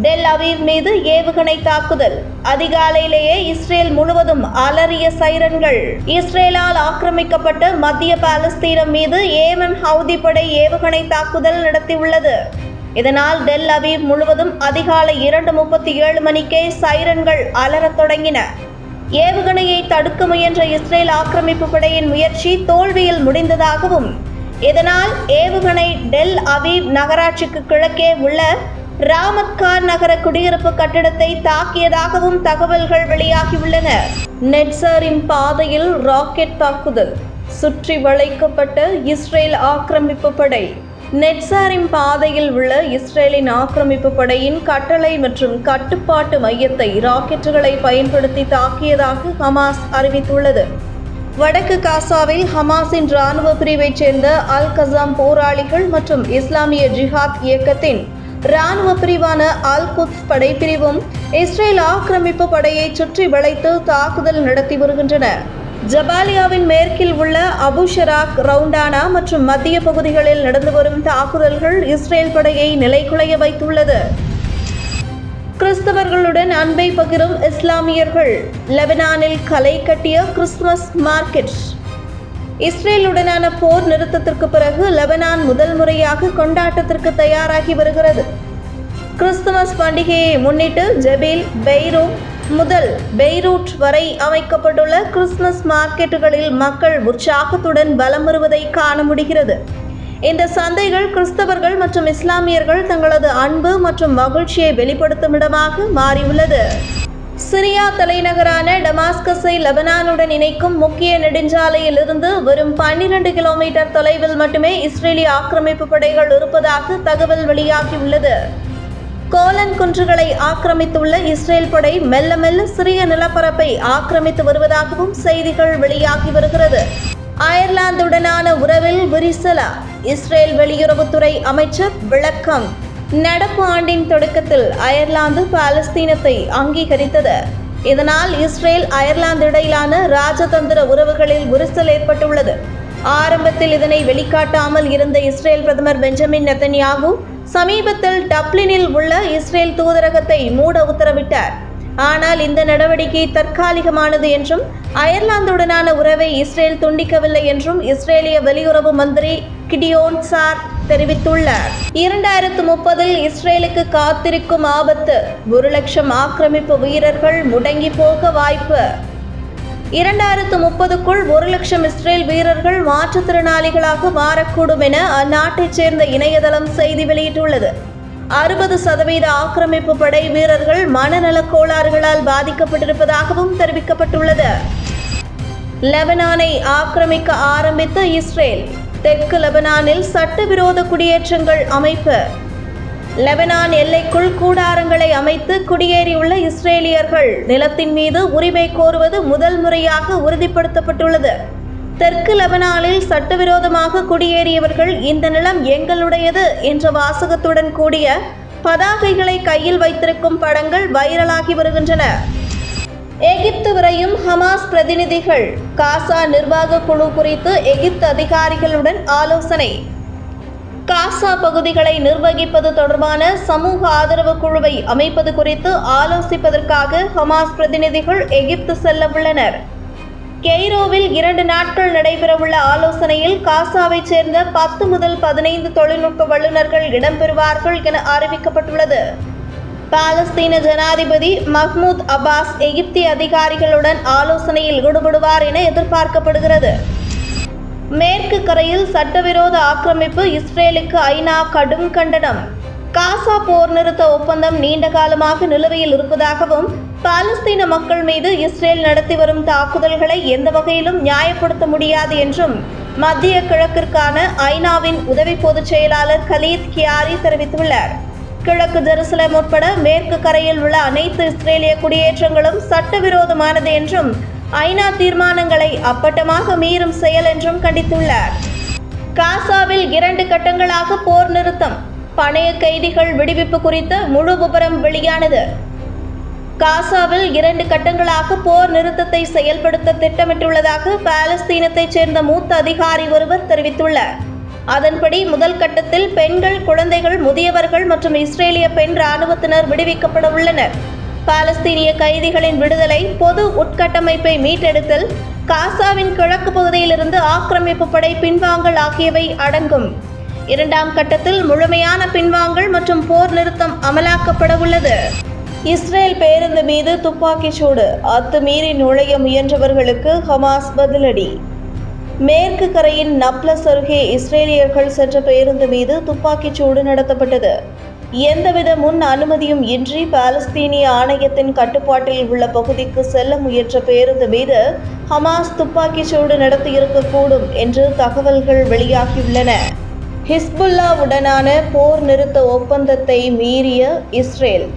Tel Aviv மீது ஏவுகணை தாக்குதல். அதிகாலையிலேயே இஸ்ரேல் முழுவதும் அலறிய சைரன்கள். இஸ்ரேலால் ஆக்கிரமிக்கப்பட்ட மத்திய பாலஸ்தீனம் மீது ஏமன் ஹவுதி படை ஏவுகணை தாக்குதல் நடத்தியுள்ளது. இதனால் டெல் அவீவ் முழுவதும் அதிகாலை இரண்டு முப்பத்தி ஏழு மணிக்கே சைரன்கள் அலறத் தொடங்கின. ஏவுகணையை தடுக்க முயன்ற இஸ்ரேல் ஆக்கிரமிப்பு படையின் முயற்சி தோல்வியில் முடிந்ததாகவும் இதனால் ஏவுகணை டெல் அவீவ் நகராட்சிக்கு கிழக்கே உள்ள ராமத்கார் நகர குடியிருப்பு கட்டிடத்தை தாக்கியதாகவும் தகவல்கள் வெளியாகியுள்ளன. நெட்சரின் பாதையில் ராக்கெட் தாக்குதல். சுற்றி வளைக்கப்பட்ட இஸ்ரேல் ஆக்கிரமிப்பு படை. நெட்சாரின் பாதையில் உள்ள இஸ்ரேலின் ஆக்கிரமிப்பு படையின் கட்டளை மற்றும் கட்டுப்பாட்டு மையத்தை ராக்கெட்டுகளை பயன்படுத்தி தாக்கியதாக ஹமாஸ் அறிவித்துள்ளது. வடக்கு காசாவில் ஹமாஸின் இராணுவ பிரிவைச் சேர்ந்த அல் கசாம் போராளிகள் மற்றும் இஸ்லாமிய ஜிஹாத் இயக்கத்தின் இராணுவ பிரிவான அல் படைப்பிரிவும் இஸ்ரேல் ஆக்கிரமிப்பு படையை சுற்றி வளைத்து தாக்குதல் நடத்தி வருகின்றன. ஜபாலியாவின் மேற்கில் உள்ள அபுஷராக் ரவுண்டானா மற்றும் மத்திய பகுதிகளில் நடந்து வரும் தாக்குதல்கள் இஸ்ரேல் படையை நிலைகுலைய வைத்துள்ளது. கிறிஸ்தவர்களுடன் அன்பை பகிரும் இஸ்லாமியர்கள் லெபனானில் கலை கட்டிய கிறிஸ்துமஸ் மார்க்கெட். இஸ்ரேலுடனான போர் நிறுத்தத்திற்கு பிறகு லெபனான் முதல் முறையாக கொண்டாட்டத்திற்கு தயாராகி வருகிறது. கிறிஸ்துமஸ் பண்டிகையை முன்னிட்டு ஜெபீல் பெய்ரூட் முதல் பெய்ரூட் வரை அமைக்கப்பட்டுள்ள கிறிஸ்துமஸ் மார்க்கெட்டுகளில் மக்கள் உற்சாகத்துடன் வலம் வருவதை காண முடிகிறது. இந்த சந்தைகள் கிறிஸ்தவர்கள் மற்றும் இஸ்லாமியர்கள் தங்களது அன்பு மற்றும் மகிழ்ச்சியை வெளிப்படுத்தும் இடமாக மாறியுள்ளது. சிரியா தலைநகரான டமாஸ்கஸை லெபனானுடன் இணைக்கும் முக்கிய நெடுஞ்சாலையில் இருந்து வெறும் பன்னிரண்டு கிலோமீட்டர் தொலைவில் மட்டுமே இஸ்ரேலிய ஆக்கிரமிப்பு படைகள் இருப்பதாக தகவல் வெளியாகியுள்ளது. கோலன் குன்றுகளை ஆக்கிரமித்துள்ள இஸ்ரேல் படை மெல்ல மெல்ல சிறிய நிலப்பரப்பை ஆக்கிரமித்து வருவதாகவும் செய்திகள் வெளியாகி வருகிறது. அயர்லாந்துடனான உறவில் விரிசலா. இஸ்ரேல் வெளியுறவுத்துறை அமைச்சர் விளக்கம். நடப்பு ஆண்டின் தொடக்கத்தில் அயர்லாந்து பாலஸ்தீனத்தை அங்கீகரித்தது. இதனால் இஸ்ரேல் அயர்லாந்து இடையிலான ராஜதந்திர உறவுகளில் உரிசல் ஏற்பட்டுள்ளது. ஆரம்பத்தில் இதனை வெளிக்காட்டாமல் இருந்த இஸ்ரேல் பிரதமர் பெஞ்சமின் நெத்தன்யாகு சமீபத்தில் டப்ளினில் உள்ள இஸ்ரேல் தூதரகத்தை மூட உத்தரவிட்டார். ஆனால் இந்த நடவடிக்கை தற்காலிகமானது என்றும் அயர்லாந்துடனான உறவை இஸ்ரேல் துண்டிக்கவில்லை என்றும் இஸ்ரேலிய வெளியுறவு மந்திரி கிடியோன் சார் தெரிவித்துள்ளார். இரண்டாயிரத்து முப்பதில் இஸ்ரேலுக்கு காத்திருக்கும் ஆபத்து ஒரு லட்சம் ஆக்கிரமிப்பு வீரர்கள் முடங்கி போக வாய்ப்பு. இரண்டாயிரத்து முப்பதுக்குள் ஒரு லட்சம் இஸ்ரேல் வீரர்கள் மாற்றுத்திறனாளிகளாக மாறக்கூடும் என அந்நாட்டைச் சேர்ந்த இணையதளம் செய்தி வெளியிட்டுள்ளது. அறுபது சதவீத ஆக்கிரமிப்பு படை வீரர்கள் மனநலக் கோளாறுகளால் பாதிக்கப்பட்டிருப்பதாகவும் தெரிவிக்கப்பட்டுள்ளது. லெபனானை ஆக்கிரமிக்க ஆரம்பித்த இஸ்ரேல் தெற்கு லெபனானில் சட்டவிரோத குடியேற்றங்கள் அமைப்பு. லெபனான் எல்லைக்குள் கூடாரங்களை அமைத்து குடியேறியுள்ள இஸ்ரேலியர்கள் நிலத்தின் மீது உரிமை கோருவது முதல் முறையாக உறுதிப்படுத்தப்பட்டுள்ளது. தெற்கு லெபனானில் சட்டவிரோதமாக குடியேறியவர்கள் இந்த நிலம் எங்களுடையது என்ற வாசகத்துடன் கூடிய பதாகைகளை கையில் வைத்திருக்கும் படங்கள் வைரலாகி வருகின்றன. எகிப்து வரையும் ஹமாஸ் பிரதிநிதிகள் காசா நிர்வாக குழு குறித்து எகிப்து அதிகாரிகளுடன் ஆலோசனை. காசா பகுதிகளை நிர்வகிப்பது தொடர்பான சமூக ஆதரவு குழுவை அமைப்பது குறித்து ஆலோசிப்பதற்காக ஹமாஸ் பிரதிநிதிகள் எகிப்து செல்ல உள்ளனர் கெய்ரோவில் இரண்டு நாட்கள் நடைபெறவுள்ள ஆலோசனையில் காசாவைச் சேர்ந்த பத்து முதல் பதினைந்து தொழில்நுட்ப வல்லுநர்கள் இடம்பெறுவார்கள் என அறிவிக்கப்பட்டுள்ளது. பாலஸ்தீன ஜனாதிபதி மஹ்மூத் அப்பாஸ் எகிப்திய அதிகாரிகளுடன் ஆலோசனையில் ஈடுபடுவார் என எதிர்பார்க்கப்படுகிறது. மேற்கு கரையில் சட்டவிரோத ஆக்கிரமிப்பு இஸ்ரேலுக்கு ஐநா கடும் கண்டனம். காசா போர் நிறுத்த ஒப்பந்தம் நீண்ட காலமாக நிலுவையில் இருப்பதாகவும் பாலஸ்தீன மக்கள் மீது இஸ்ரேல் நடத்தி வரும் தாக்குதல்களை எந்த வகையிலும் நியாயப்படுத்த முடியாது என்றும் மத்திய கிழக்கிற்கான ஐநாவின் உதவி பொதுச் செயலாளர் கலீத் கியாரி தெரிவித்துள்ளார். கிழக்கு ஜெருசலம் உட்பட மேற்கு கரையில் உள்ள அனைத்து இஸ்ரேலிய குடியேற்றங்களும் சட்டவிரோதமானது என்றும் ஐநா தீர்மானங்களை அப்பட்டமாக மீறும் செயல் என்றும் கண்டித்துள்ளார். காசாவில் இரண்டு கட்டங்களாக போர் நிறுத்தம். பணைய கைதிகள் விடுவிப்பு குறித்த முழு விபரம் வெளியானது. காசாவில் இரண்டு கட்டங்களாக போர் நிறுத்தத்தை செயல்படுத்த திட்டமிட்டுள்ளதாக பாலஸ்தீனத்தைச் சேர்ந்த மூத்த அதிகாரி ஒருவர் தெரிவித்துள்ளார். அதன்படி முதல் கட்டத்தில் பெண்கள் குழந்தைகள் முதியவர்கள் மற்றும் இஸ்ரேலிய பெண் இராணுவத்தினர் விடுவிக்கப்பட உள்ளனர். பாலஸ்தீனிய கைதிகளின் விடுதலை பொது உட்கட்டமைப்பை மீட்டெடுத்தல் காசாவின் கிழக்கு பகுதியிலிருந்து ஆக்கிரமிப்பு படை பின்வாங்கல் ஆகியவை அடங்கும். இரண்டாம் கட்டத்தில் முழுமையான பின்வாங்கல் மற்றும் போர் நிறுத்தம் அமலாக்கப்பட உள்ளது. இஸ்ரேல் பேருந்து மீது துப்பாக்கிச் சூடு. அத்துமீறி நுழைய முயன்றவர்களுக்கு ஹமாஸ் பதிலடி. மேற்கு கரையின் நப்லஸ் அருகே இஸ்ரேலியர்கள் சென்ற பேருந்து மீது துப்பாக்கிச் சூடு நடத்தப்பட்டது. எந்தவித முன் அனுமதியும் இன்றி பாலஸ்தீனிய ஆணையத்தின் கட்டுப்பாட்டில் உள்ள பகுதிக்கு செல்ல முயன்ற பேருந்து மீது ஹமாஸ் துப்பாக்கிச் சூடு நடத்தியிருக்கக்கூடும் என்று தகவல்கள் வெளியாகியுள்ளன. ஹிஸ்புல்லாவுடனான போர் நிறுத்த ஒப்பந்தத்தை மீறிய இஸ்ரேல்.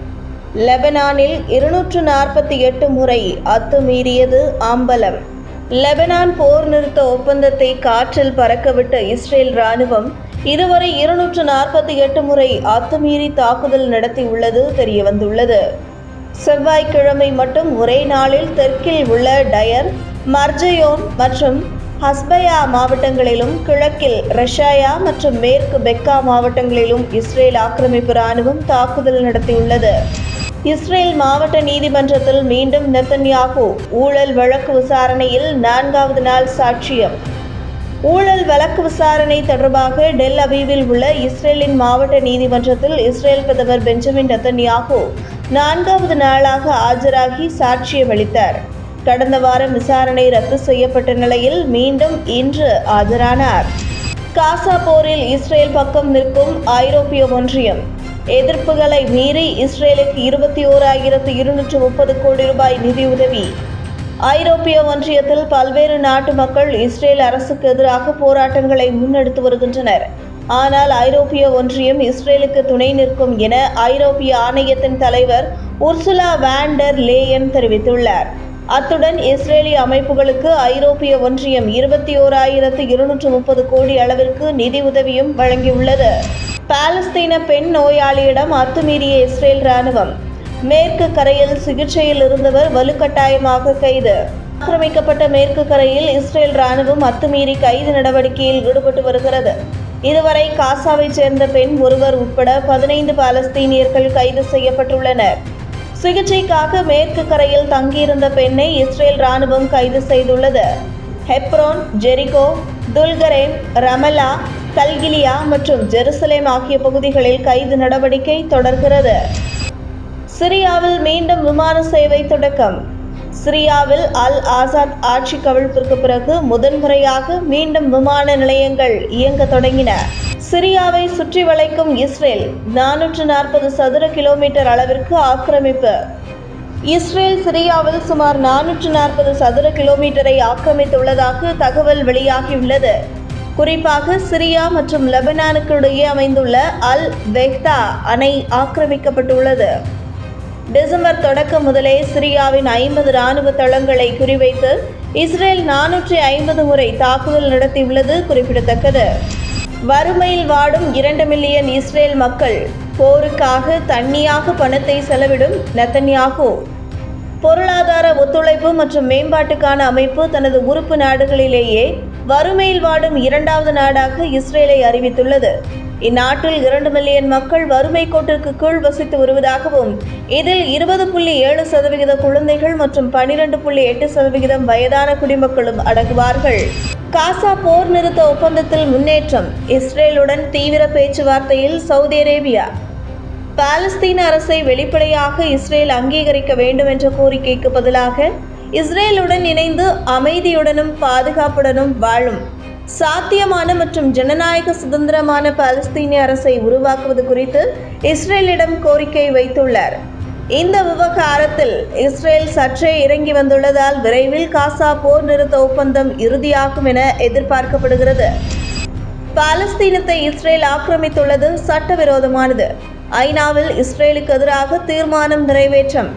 லெபனானில் இருநூற்று நாற்பத்தி எட்டு முறை அத்துமீறியது அம்பலம் லெபனான் போர் நிறுத்த ஒப்பந்தத்தை காற்றில் பறக்கவிட்ட இஸ்ரேல் ராணுவம் இதுவரை இருநூற்று நாற்பத்தி எட்டு முறை அத்துமீறி தாக்குதல் நடத்தியுள்ளது தெரியவந்துள்ளது செவ்வாய்க்கிழமை மட்டும் ஒரே நாளில் தெற்கில் உள்ள டயர் மர்ஜயோன் மற்றும் ஹஸ்பயா மாவட்டங்களிலும் கிழக்கில் ரஷாயா மற்றும் மேற்கு பெக்கா மாவட்டங்களிலும் இஸ்ரேல் ஆக்கிரமிப்பு ராணுவம் தாக்குதல் நடத்தியுள்ளது. இஸ்ரேல் மாவட்ட நீதிமன்றத்தில் மீண்டும் நெத்தன்யாகு ஊழல் வழக்கு விசாரணையில் நான்காவது நாள் சாட்சியம். ஊழல் வழக்கு விசாரணை தொடர்பாக டெல் அபீவில் உள்ள இஸ்ரேலின் மாவட்ட நீதிமன்றத்தில் இஸ்ரேல் பிரதமர் பெஞ்சமின் நெத்தன்யாகு நான்காவது நாளாக ஆஜராகி சாட்சியம் அளித்தார். கடந்த வாரம் விசாரணை ரத்து செய்யப்பட்ட நிலையில் மீண்டும் இன்று ஆஜரானார். காசா போரில் இஸ்ரேல் பக்கம் நிற்கும் ஐரோப்பிய ஒன்றியம் எதிர்ப்புகளை மீறி இஸ்ரேலுக்கு இருபத்தி ஓராயிரத்து இருநூற்று முப்பது கோடி ரூபாய் நிதியுதவி ஐரோப்பிய ஒன்றியத்தில் பல்வேறு நாட்டு மக்கள் இஸ்ரேல் அரசுக்கு எதிராக போராட்டங்களை முன்னெடுத்து வருகின்றனர். ஆனால் ஐரோப்பிய ஒன்றியம் இஸ்ரேலுக்கு துணை நிற்கும் என ஐரோப்பிய ஆணையத்தின் தலைவர் உர்சுலா வேண்டர் லேயன் தெரிவித்துள்ளார். அத்துடன் இஸ்ரேலிய அமைப்புகளுக்கு ஐரோப்பிய ஒன்றியம் இருபத்தி ஓராயிரத்து இருநூற்று முப்பது கோடி அளவிற்கு நிதி உதவியும் வழங்கியுள்ளது. பாலஸ்தீன பெண் நோயாளியிடம் அத்துமீறிய இஸ்ரேல் ராணுவம் மேற்கு கரையில் சிகிச்சையில் இருந்தவர் வலுக்கட்டாயமாக கைது. ஆக்கிரமிக்கப்பட்ட மேற்கு கரையில் இஸ்ரேல் ராணுவம் அத்துமீறி கைது நடவடிக்கையில் ஈடுபட்டு வருகிறது. இதுவரை காசாவைச் சேர்ந்த பெண் ஒருவர் உட்பட பதினைந்து பாலஸ்தீனியர்கள் கைது செய்யப்பட்டுள்ளனர். சிகிச்சைக்காக மேற்கு கரையில் தங்கியிருந்த பெண்ணை இஸ்ரேல் ராணுவம் கைது செய்துள்ளது. Hebron Jericho Tulkarem Ramallah Qalqilya மற்றும் ஜெருசலேம் ஆகிய பகுதிகளில் கைது நடவடிக்கை தொடர்கிறது. சிரியாவில் மீண்டும் விமான சேவை தொடக்கம். சிரியாவில் அல் ஆசாத் ஆட்சி கவிழ்ப்பிற்கு பிறகு முதன்முறையாக மீண்டும் விமான நிலையங்கள் இயங்க தொடங்கின. சிரியாவை சுற்றி வளைக்கும் இஸ்ரேல் நானூற்று நாற்பது சதுர கிலோமீட்டர் அளவிற்கு ஆக்கிரமிப்பு. இஸ்ரேல் சிரியாவில் சுமார் நானூற்று நாற்பது சதுர கிலோமீட்டரை ஆக்கிரமித்துள்ளதாக தகவல் வெளியாகியுள்ளது. குறிப்பாக சிரியா மற்றும் லெபனானுக்கு இடையே அமைந்துள்ள அல் வெஹ்தா அணை ஆக்கிரமிக்கப்பட்டுள்ளது. டிசம்பர் தொடக்கம் முதலே சிரியாவின் ஐம்பது இராணுவ தளங்களை குறிவைத்து இஸ்ரேல் நானூற்றி ஐம்பது முறை தாக்குதல் நடத்தியுள்ளது குறிப்பிடத்தக்கது. வறுமையில் வாடும் இரண்டு மில்லியன் இஸ்ரேல் மக்கள் போருக்காக தண்ணியாக பணத்தை செலவிடும் நெத்தன்யாகு. பொருளாதார ஒத்துழைப்பு மற்றும் மேம்பாட்டுக்கான அமைப்பு தனது உறுப்பு நாடுகளிலேயே வறுமையில் வாடும் இரண்டாவது நாடாக இஸ்ரேலை அறிவித்துள்ளது. இந்நாட்டில் இரண்டு மில்லியன் மக்கள் வறுமை கோட்டிற்கு கீழ் வசித்து வருவதாகவும் இதில் இருபது புள்ளி ஏழு சதவிகித குழந்தைகள் மற்றும் பனிரெண்டு புள்ளி எட்டு சதவிகிதம் வயதான குடிமக்களும் அடங்குவார்கள். காசா போர் நிறுத்த ஒப்பந்தத்தில் முன்னேற்றம் இஸ்ரேலுடன் தீவிர பேச்சுவார்த்தையில் சவுதி அரேபியா. பாலஸ்தீன அரசை வெளிப்படையாக இஸ்ரேல் அங்கீகரிக்க வேண்டும் என்ற கோரிக்கைக்கு பதிலாக இஸ்ரேலுடன் இணைந்து அமைதியுடனும் பாதுகாப்புடனும் வாழும் சாத்தியமான மற்றும் ஜனநாயக சுதந்திரமான பாலஸ்தீனிய அரசை உருவாக்குவது குறித்து இஸ்ரேலிடம் கோரிக்கை வைத்துள்ளார். இந்த விவகாரத்தில் இஸ்ரேல் சற்றே இறங்கி வந்துள்ளதால் விரைவில் காசா போர் நிறுத்த ஒப்பந்தம் இறுதியாகும் என எதிர்பார்க்கப்படுகிறது. பாலஸ்தீனத்தை இஸ்ரேல் ஆக்கிரமித்துள்ளது சட்டவிரோதமானது. ஐநாவில் இஸ்ரேலுக்கு எதிராக தீர்மானம் நிறைவேற்றம்.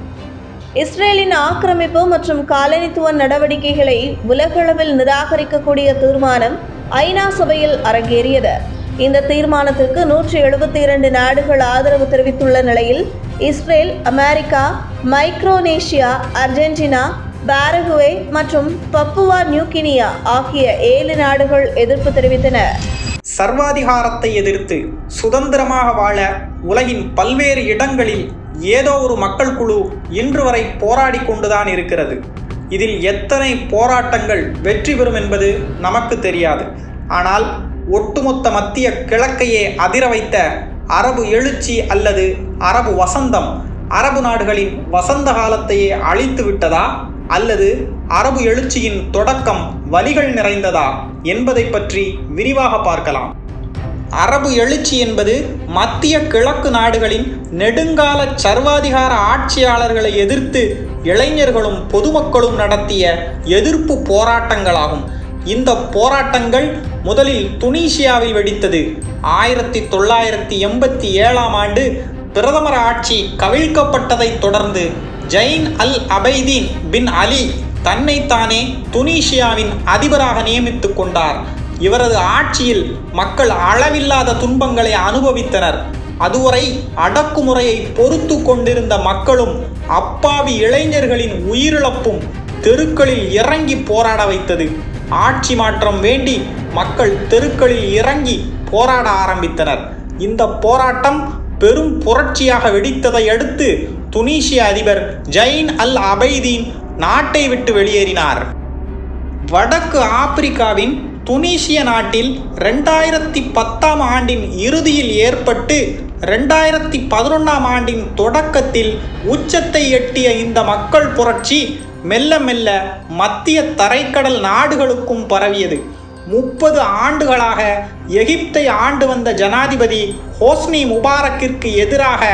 இஸ்ரேலின் ஆக்கிரமிப்பு மற்றும் காலனித்துவ நடவடிக்கைகளை உலகளவில் நிராகரிக்கக்கூடிய தீர்மானம் ஐநா சபையில் அரங்கேறியது. இந்த தீர்மானத்திற்கு நூற்றி எழுபத்தி இரண்டு நாடுகள் ஆதரவு தெரிவித்துள்ள நிலையில் Israel America Micronesia Argentina Paraguay மற்றும் பப்புவா நியூகினியா ஆகிய ஏழு நாடுகள் எதிர்ப்பு தெரிவித்தன. சர்வாதிகாரத்தை எதிர்த்து சுதந்திரமாக வாழ உலகின் பல்வேறு இடங்களில் ஏதோ ஒரு மக்கள் குழு இன்று வரை போராடி கொண்டுதான் இருக்கிறது. இதில் எத்தனை போராட்டங்கள் வெற்றி பெறும் என்பது நமக்கு தெரியாது. ஆனால் ஒட்டுமொத்த மத்திய கிழக்கையே அதிர வைத்த அரபு எழுச்சி அல்லது அரபு வசந்தம் அரபு நாடுகளின் வசந்த காலத்தையே அழித்து விட்டதா? அல்லது அரபு எழுச்சியின் தொடக்கம் வலிகள் நிறைந்ததா? என்பதை பற்றி விரிவாக பார்க்கலாம். அரபு எழுச்சி என்பது மத்திய கிழக்கு நாடுகளின் நெடுங்கால சர்வாதிகார ஆட்சியாளர்களை எதிர்த்து இளைஞர்களும் பொதுமக்களும் நடத்திய எதிர்ப்பு போராட்டங்களாகும். இந்த போராட்டங்கள் முதலில் துனீசியாவில் வெடித்தது. ஆயிரத்தி தொள்ளாயிரத்தி எண்பத்தி ஏழாம் ஆண்டு பிரதமர் ஆட்சி கவிழ்க்கப்பட்டதைத் தொடர்ந்து ஜெயின் அல் அபைதீன் பின் அலி தன்னைத்தானே துனீசியாவின் அதிபராக நியமித்துக் கொண்டார். இவரது ஆட்சியில் மக்கள் அளவில்லாத துன்பங்களை அனுபவித்தனர். அதுவரை அடக்குமுறையை பொறுத்து கொண்டிருந்த மக்களும் அப்பாவி இளைஞர்களின் உயிரிழப்பும் தெருக்களில் இறங்கி போராட வைத்தது. ஆட்சி மாற்றம் வேண்டி மக்கள் தெருக்களில் இறங்கி போராட ஆரம்பித்தனர். இந்த போராட்டம் பெரும் புரட்சியாக வெடித்ததை அடுத்து துனிசிய அதிபர் ஜெயின் அல் அபைதீன் நாட்டை விட்டு வெளியேறினார். வடக்கு ஆப்பிரிக்காவின் துனிசிய நாட்டில் ரெண்டாயிரத்தி பத்தாம் ஆண்டின் இறுதியில் ஏற்பட்டு ரெண்டாயிரத்தி பதினொன்றாம் ஆண்டின் தொடக்கத்தில் உச்சத்தை எட்டிய இந்த மக்கள் புரட்சி மெல்ல மெல்ல மத்திய தரைக்கடல் நாடுகளுக்கும் பரவியது. முப்பது ஆண்டுகளாக எகிப்தை ஆண்டு வந்த ஜனாதிபதி ஹோஸ்னி முபாரக்கிற்கு எதிராக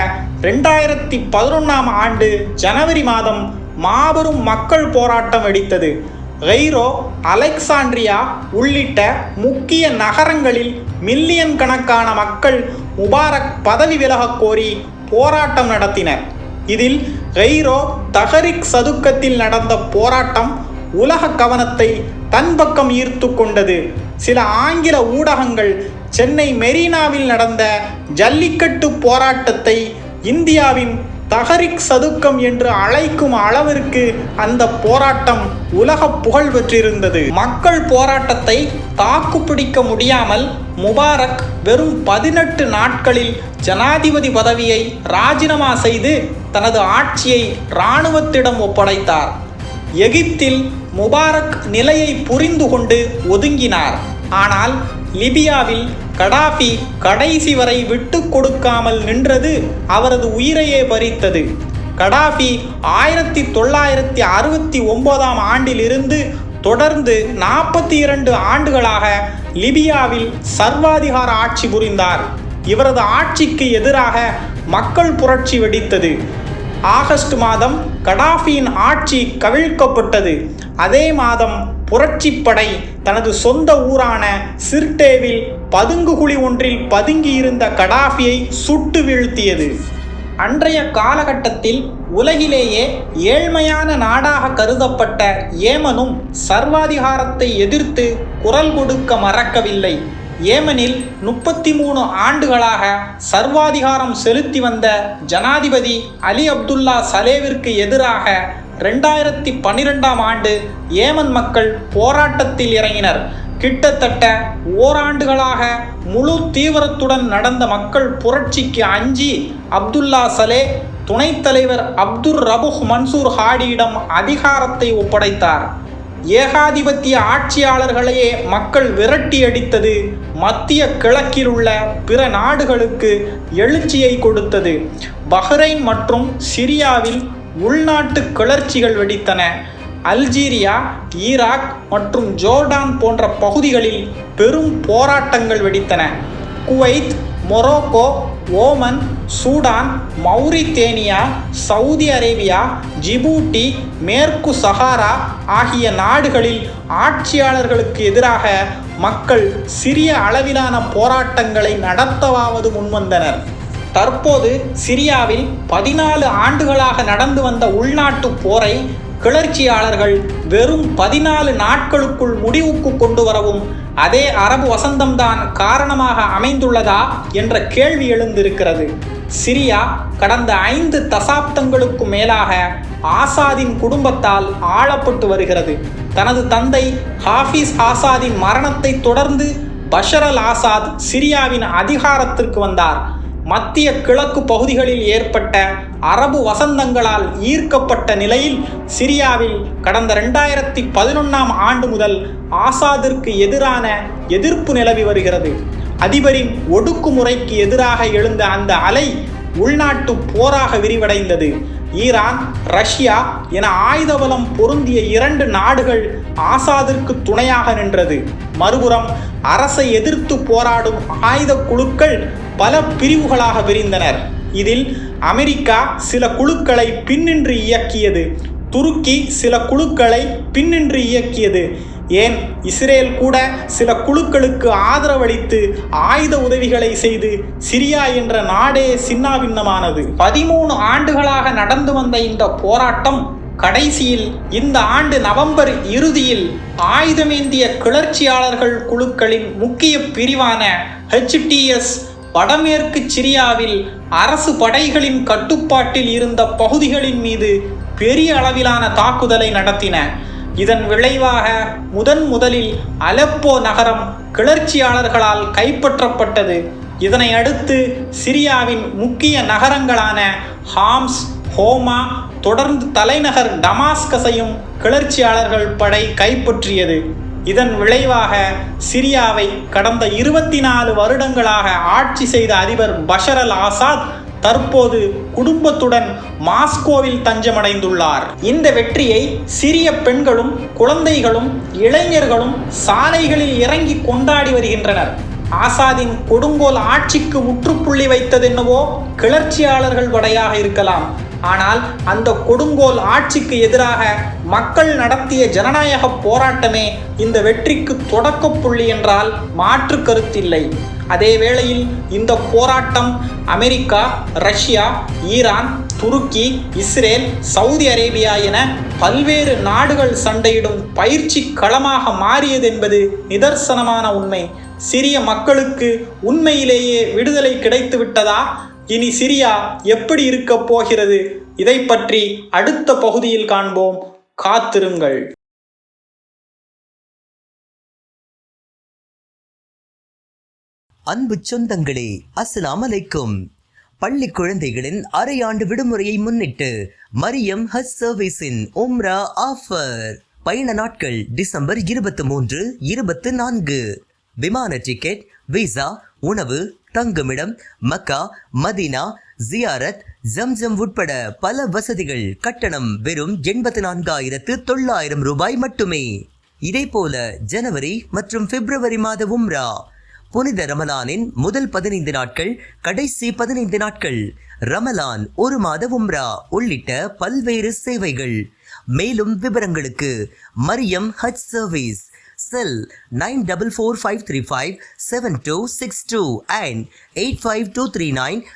ரெண்டாயிரத்தி பதினொன்றாம் ஆண்டு ஜனவரி மாதம் மாபெரும் மக்கள் போராட்டம் வெடித்தது. கெய்ரோ அலெக்சாண்ட்ரியா உள்ளிட்ட முக்கிய நகரங்களில் மில்லியன் கணக்கான மக்கள் முபாரக் பதவி விலகக் கோரி போராட்டம் நடத்தினர். இதில் கெய்ரோ தஹரிக் சதுக்கத்தில் நடந்த போராட்டம் உலக கவனத்தை தன் பக்கம் ஈர்த்து கொண்டது. சில ஆங்கில ஊடகங்கள் சென்னை மெரினாவில் நடந்த ஜல்லிக்கட்டு போராட்டத்தை இந்தியாவின் தஹரிக் சதுக்கம் என்று அழைக்கும் அளவிற்கு அந்த போராட்டம் உலக புகழ் பெற்றிருந்தது. மக்கள் போராட்டத்தை தாக்குப்பிடிக்க முடியாமல் முபாரக் வெறும் பதினெட்டு நாட்களில் ஜனாதிபதி பதவியை ராஜினாமா செய்து தனது ஆட்சியை இராணுவத்திடம் ஒப்படைத்தார். எகிப்தில் முபாரக் நிலையை புரிந்து கொண்டு ஒதுங்கினார். ஆனால் லிபியாவில் கடாஃபி கடைசி வரை விட்டு கொடுக்காமல் நின்றது அவரது உயிரையே பறித்தது. கடாஃபி ஆயிரத்தி தொள்ளாயிரத்தி அறுபத்தி ஒன்பதாம் ஆண்டிலிருந்து தொடர்ந்து நாற்பத்தி இரண்டு ஆண்டுகளாக லிபியாவில் சர்வாதிகார ஆட்சி புரிந்தார். இவரது ஆட்சிக்கு எதிராக மக்கள் புரட்சி வெடித்தது. ஆகஸ்ட் மாதம் கடாஃபியின் ஆட்சி கவிழ்க்கப்பட்டது. அதே மாதம் புரட்சிப்படை தனது சொந்த ஊரான சிர்டேவில் பதுங்குகுழி ஒன்றில் பதுங்கியிருந்த கடாஃபியை சுட்டு வீழ்த்தியது. அன்றைய காலகட்டத்தில் உலகிலேயே ஏழ்மையான நாடாக கருதப்பட்ட ஏமனும் சர்வாதிகாரத்தை எதிர்த்து குரல் கொடுக்க மறக்கவில்லை. ஏமனில் முப்பத்தி மூணு ஆண்டுகளாக சர்வாதிகாரம் செலுத்தி வந்த ஜனாதிபதி அலி அப்துல்லா சலேவிற்கு எதிராக ரெண்டாயிரத்தி பன்னிரெண்டாம் ஆண்டு ஏமன் மக்கள் போராட்டத்தில் இறங்கினர். கிட்டத்தட்ட ஓராண்டுகளாக முழு தீவிரத்துடன் நடந்த மக்கள் புரட்சிக்கு அஞ்சி அப்துல்லா சலே துணைத் தலைவர் அப்துல் ரபுஹ் மன்சூர் ஹாடியிடம் அதிகாரத்தை ஒப்படைத்தார். ஏகாதிபத்திய ஆட்சியாளர்களையே மக்கள் விரட்டி அடித்தது மத்திய கிழக்கில் உள்ள பிற நாடுகளுக்கு எழுச்சியை கொடுத்தது. பஹ்ரைன் மற்றும் சிரியாவில் உள்நாட்டு கிளர்ச்சிகள் வெடித்தன. அல்ஜீரியா ஈராக் மற்றும் ஜோர்டான் போன்ற பகுதிகளில் பெரும் போராட்டங்கள் வெடித்தன. Kuwait Morocco Oman Sudan Mauritania Saudi Arabia Djibouti மேற்கு சஹாரா ஆகிய நாடுகளில் ஆட்சியாளர்களுக்கு எதிராக மக்கள் சிறிய அளவிலான போராட்டங்களை நடத்தவாவது முன்வந்தனர். தற்போது சிரியாவில் பதினாலு ஆண்டுகளாக நடந்து வந்த உள்நாட்டு போரை கிளர்ச்சியாளர்கள் வெறும் பதினாலு நாட்களுக்குள் முடிவுக்கு கொண்டு வரவும் அதே அரபு வசந்தம்தான் காரணமாக அமைந்துள்ளதா என்ற கேள்வி எழுந்திருக்கிறது. சிரியா கடந்த ஐந்து தசாப்தங்களுக்கு மேலாக ஆசாதின் குடும்பத்தால் ஆளப்பட்டு வருகிறது. தனது தந்தை ஹாஃபிஸ் ஆசாதின் மரணத்தை தொடர்ந்து பஷர் அல் ஆசாத் சிரியாவின் அதிகாரத்திற்கு வந்தார். மத்திய கிழக்கு பகுதிகளில் ஏற்பட்ட அரபு வசந்தங்களால் ஈர்க்கப்பட்ட நிலையில் சிரியாவில் கடந்த ரெண்டாயிரத்தி பதினொன்றாம் ஆண்டு முதல் ஆசாதிற்கு எதிரான எதிர்ப்பு நிலவி வருகிறது. அதிபரின் ஒடுக்குமுறைக்கு எதிராக எழுந்த அந்த அலை உள்நாட்டு போராக விரிவடைந்தது. ஈரான் ரஷ்யா என ஆயுத பலம் பொருந்திய இரண்டு நாடுகள் ஆசாதிற்கு துணையாக நின்றது. மறுபுறம் அரசை எதிர்த்து போராடும் ஆயுத குழுக்கள் பல பிரிவுகளாக விரிந்தனர். இதில் அமெரிக்கா சில குழுக்களை பின்னின்று இயக்கியது. துருக்கி சில குழுக்களை பின்னின்று இயக்கியது. ஏன் இஸ்ரேல் கூட சில குழுக்களுக்கு ஆதரவளித்து ஆயுத உதவிகளை செய்து சிரியா என்ற நாடே சின்னாபின்னமானது. பதிமூணு ஆண்டுகளாக நடந்து வந்த இந்த போராட்டம் கடைசியில் இந்த ஆண்டு நவம்பர் இறுதியில் ஆயுதமேந்திய கிளர்ச்சியாளர்கள் குழுக்களின் முக்கிய பிரிவான ஹெச்டிஎஸ் வடமேற்கு சிரியாவில் அரசு படைகளின் கட்டுப்பாட்டில் இருந்த பகுதிகளின் மீது பெரிய அளவிலான தாக்குதலை நடத்தின இதன் விளைவாக முதன் முதலில் அலப்போ நகரம் கிளர்ச்சியாளர்களால் கைப்பற்றப்பட்டது. இதனை அடுத்து சிரியாவின் முக்கிய நகரங்களான ஹாம்ஸ் ஹோமா தொடர்ந்து தலைநகர் டமாஸ்கஸையும் கிளர்ச்சியாளர்கள் படை கைப்பற்றியது. இதன் விளைவாக சிரியாவை கடந்த இருபத்தி நாலு வருடங்களாக ஆட்சி செய்த அதிபர் பஷர் அல் ஆசாத் தற்போது குடும்பத்துடன் மாஸ்கோவில் தஞ்சமடைந்துள்ளார். இந்த வெற்றியை சிறிய பெண்களும் குழந்தைகளும் இளைஞர்களும் சாலைகளில் இறங்கி கொண்டாடி வருகின்றனர். ஆசாதின் கொடுங்கோல் ஆட்சிக்கு முற்றுப்புள்ளி வைத்ததென்னவோ கிளர்ச்சியாளர்கள் படையாக இருக்கலாம். ஆனால் அந்த கொடுங்கோல் ஆட்சிக்கு எதிராக மக்கள் நடத்திய ஜனநாயக போராட்டமே இந்த வெற்றிக்கு தொடக்க புள்ளி என்றால் மாற்று கருத்தில்லை. அதே வேளையில் இந்த போராட்டம் அமெரிக்கா ரஷ்யா ஈரான் துருக்கி இஸ்ரேல் சவுதி அரேபியா என பல்வேறு நாடுகள் சண்டையிடும் பயிற்சி களமாக மாறியது என்பது நிதர்சனமான உண்மை. சிறிய மக்களுக்கு உண்மையிலேயே விடுதலை கிடைத்து விட்டதா இனி சிரியா எப்படி இருக்கப் போகிறது? இதை பற்றி அடுத்த பகுதியில் காண்போம். காத்திருங்கள். அன்பு சொந்தங்களே அஸ்ஸலாமு அலைக்கும். பள்ளி குழந்தைகளின் அரையாண்டு விடுமுறையை முன்னிட்டு மரியம் ஹஜ் சர்வீஸின் உம்ரா ஆஃபர். பயண நாட்கள் டிசம்பர் இருபத்தி மூன்று இருபத்தி நான்கு. விமான டிக்கெட் விசா உணவு தங்குமிடம் மக்கா மதீனா ஜியாரத் ஜம்ஜம் உட்பட பல வசதிகள். கட்டணம் வெறும் எண்பத்தி நான்காயிரத்து தொள்ளாயிரம் ரூபாய் மட்டுமே. இதேபோல ஜனவரி மற்றும் பிப்ரவரி மாத உம்ரா. புனித ரமலானின் முதல் பதினைந்து நாட்கள் கடைசி பதினைந்து நாட்கள். ரமலான் ஒரு மாத உம்ரா உள்ளிட்ட பல்வேறு சேவைகள். மேலும் விவரங்களுக்கு Mariyam Hajj service cell nine double four five three five seven two six two and eight five two three nine